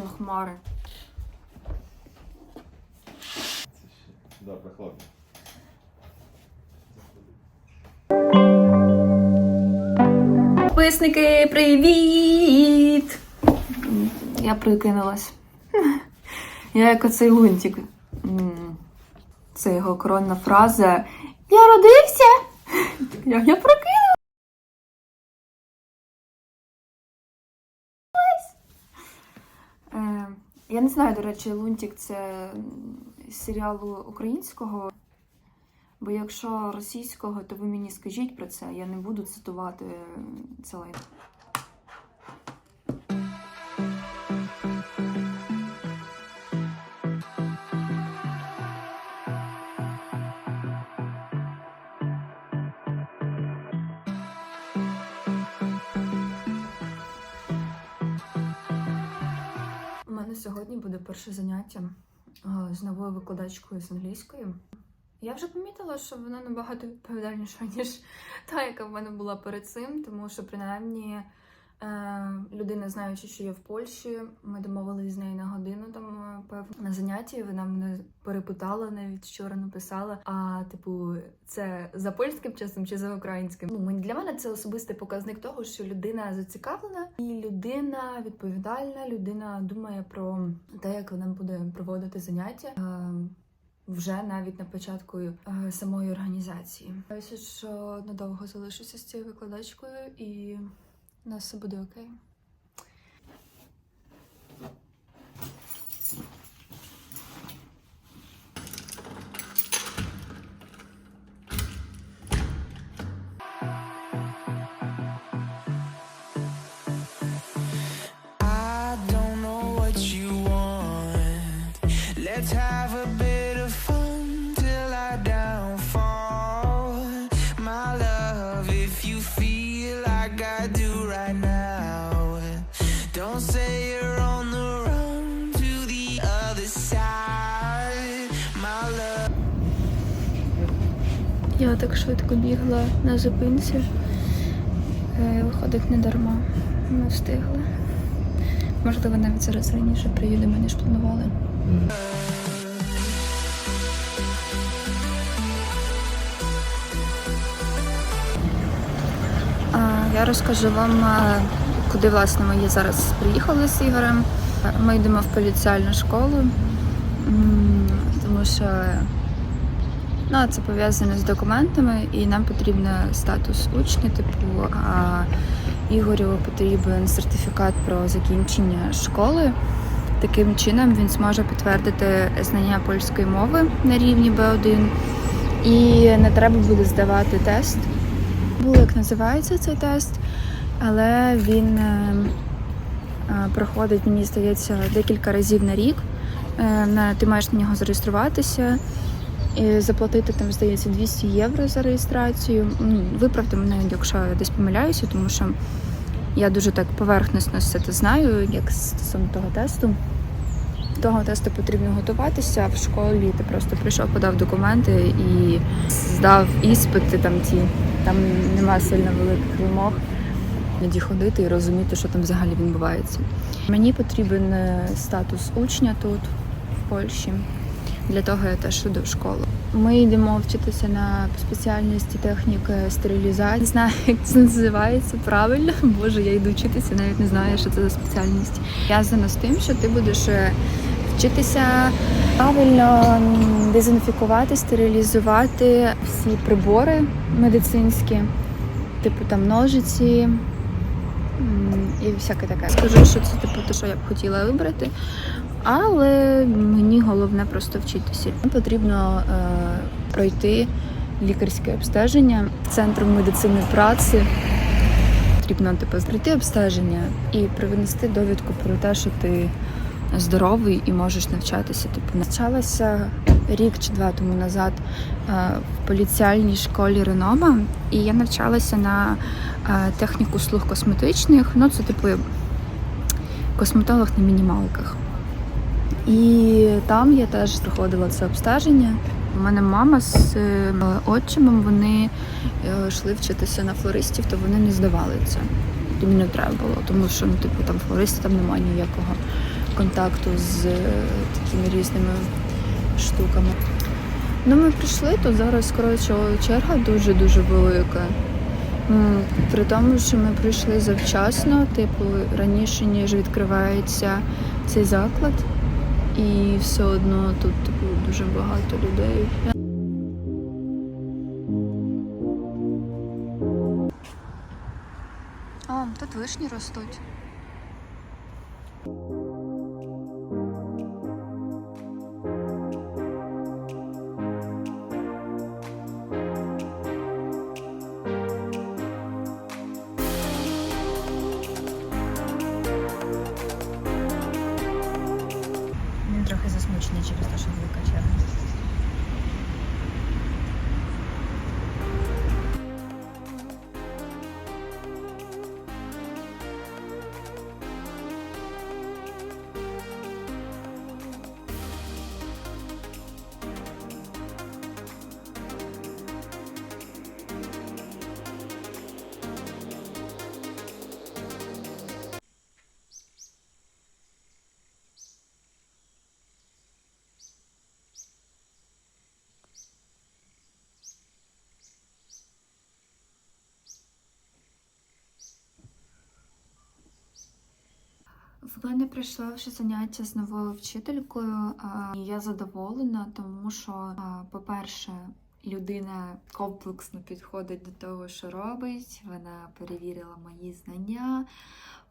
пари. Да, прохладно. Підписники, привіт! Я прикинулась. Я як оцей лунтик. Це його коронна фраза. Я родився! Я, я прокинулась! Е, Я не знаю, до речі, Лунтік це серіалу українського. Бо якщо російського, то ви мені скажіть про це. Я не буду цитувати це сьогодні буде перше заняття е, з новою викладачкою з англійської. Я вже помітила, що вона набагато відповідальніша, ніж та, яка в мене була перед цим, тому що принаймні людина, знаючи, що я в Польщі, ми домовились з нею на годину там е, певно на занятті. Вона мене перепитала навіть вчора написала. А типу, це за польським часом чи за українським? Ну для мене це особистий показник того, що людина зацікавлена і людина відповідальна, людина думає про те, як вона буде проводити заняття. Е, вже навіть на початку е, самої організації. Сподіваюся, що надовго залишуся з цією викладачкою і у нас все буде окей. Я так швидко бігла на зупинці. Е, Виходить не дарма. Ми встигли. Можливо, навіть зараз раніше приїдемо, ніж планували. Я розкажу вам, куди власне ми зараз приїхали з Ігорем. Ми йдемо в поліціальну школу, тому що ну, це пов'язано з документами, і нам потрібен статус учня, типу, а Ігорю потрібен сертифікат про закінчення школи. Таким чином він зможе підтвердити знання польської мови на рівні B1 і не треба буде здавати тест. Було як називається цей тест, але він е, е, проходить, мені здається, декілька разів на рік. Е, Ти маєш на нього зареєструватися заплатити там, здається, 200 євро за реєстрацію. Ну, Виправте мене, якщо я десь помиляюся, тому що я дуже так поверхносно все це знаю, як стосовно того тесту. Того тесту потрібно готуватися в школі. Ти просто прийшов, подав документи і здав іспити там ті. Там нема сильно великих вимог. Іноді ходити і розуміти, що там взагалі відбувається. Мені потрібен е, статус учня тут, в Польщі. Для того я теж йду в школу. Ми йдемо вчитися на спеціальності техніки стерилізації. Не знаю, як це називається правильно. Боже, я йду вчитися, навіть не знаю, що це за спеціальність. Зв'язано з тим, що ти будеш е, вчитися правильно дезінфікувати, стерилізувати всі прибори медицинські, типу там ножиці. І всяке таке. Скажу, що це типу те, що я б хотіла вибрати. Але мені головне просто вчитися. Потрібно е, пройти лікарське обстеження центром медицини праці. Потрібно типу, пройти обстеження і принести довідку про те, що ти здоровий і можеш навчатися. Типу, навчалася рік чи два тому назад е, в поліціальній школі Ренома, і я навчалася на е, техніку слух косметичних. Ну, це типу косметолог на мінімалках. І там я теж проходила це обстеження. У мене мама з е, отчимом вони е, йшли вчитися на флористів, то вони не здавали це. Мені не треба було, тому що ну, типу, там флористи там немає ніякого контакту з е, такими різними штуками. Ну, ми прийшли, то зараз коротше черга дуже-дуже велика. При тому, що ми прийшли завчасно, типу, раніше, ніж відкривається цей заклад, і все одно тут типу, дуже багато людей. О, тут вишні ростуть. В мене прийшло вже заняття з новою вчителькою. Я задоволена, тому що, по-перше, людина комплексно підходить до того, що робить. Вона перевірила мої знання.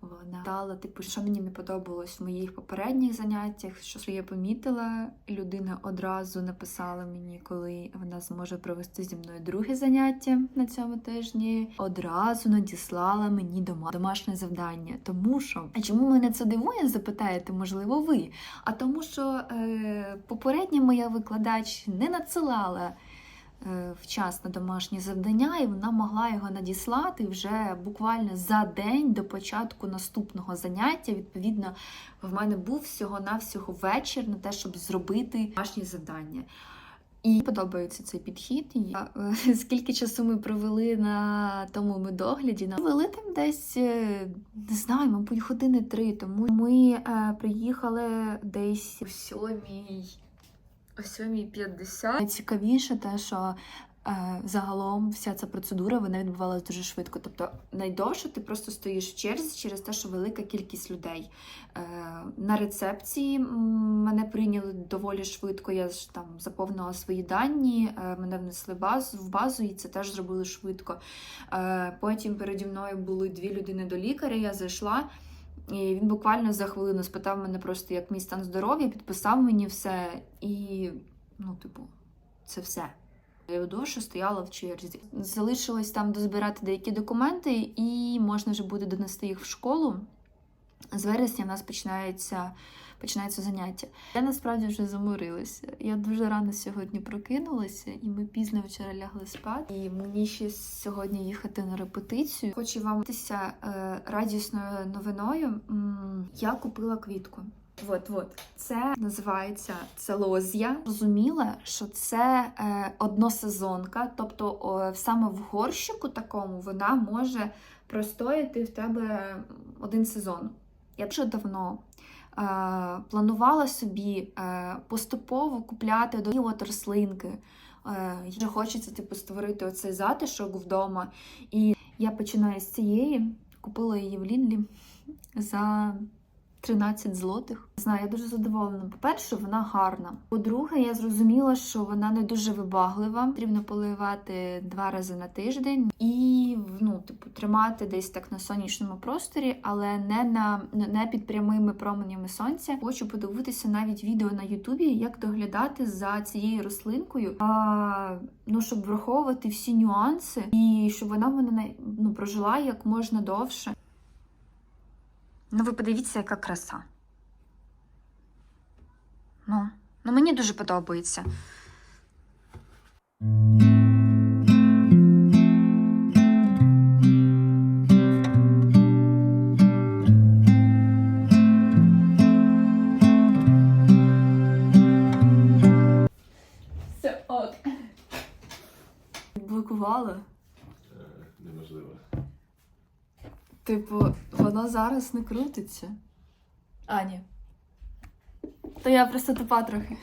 Вона дала, типу, що мені не подобалось в моїх попередніх заняттях, що я помітила. Людина одразу написала мені, коли вона зможе провести зі мною друге заняття на цьому тижні. Одразу надіслала мені дома домашнє завдання. Тому що а чому мене це дивує? Запитаєте, можливо, ви. А тому, що е, попередня моя викладач не надсилала вчасно домашнє завдання, і вона могла його надіслати вже буквально за день до початку наступного заняття. Відповідно, в мене був всього-навсього вечір на те, щоб зробити домашнє завдання. І подобається цей підхід. Я, е, скільки часу ми провели на тому медогляді? На провели там десь е, не знаю, мабуть, години три. Тому ми е, приїхали десь о сьомій о 7.50. Найцікавіше те, що е, загалом вся ця процедура вона відбувалася дуже швидко. Тобто найдовше ти просто стоїш в черзі через те, що велика кількість людей. Е, на рецепції мене прийняли доволі швидко. Я ж там заповнила свої дані, е, мене внесли базу, в базу, і це теж зробили швидко. Е, потім переді мною були дві людини до лікаря, я зайшла. І він буквально за хвилину спитав мене просто, як мій стан здоров'я, підписав мені все. І, ну, типу, це все. Я довше стояла в черзі. Залишилось там дозбирати деякі документи, і можна вже буде донести їх в школу. З вересня в нас починається, починається заняття. Я насправді вже заморилася. Я дуже рано сьогодні прокинулася, і ми пізно вчора лягли спати. І мені ще сьогодні їхати на репетицію. Хочу вам ділитися е, радісною новиною. М, Я купила квітку. От, от, це називається целозія. Розуміла, що це е, односезонка, тобто о, саме в горщику такому вона може простояти в тебе один сезон. Я дуже давно е, планувала собі е, поступово купляти до от рослинки. Е, вже хочеться типу, створити оцей затишок вдома. І я починаю з цієї, купила її в Лінлі за 13 злотих. Не знаю, я дуже задоволена. По-перше, вона гарна. По-друге, я зрозуміла, що вона не дуже вибаглива. Потрібно поливати два рази на тиждень і ну, типу, тримати десь так на сонячному просторі, але не на не під прямими променями сонця. Хочу подивитися навіть відео на Ютубі, як доглядати за цією рослинкою, а, ну щоб враховувати всі нюанси, і щоб вона мене ну, прожила як можна довше. Ну, ви подивіться, яка краса. Ну, ну мені дуже подобається. Все ок. Блокувала. Е, Неможливо. Типу, воно зараз не крутиться. А, ні. То я просто тупа трохи.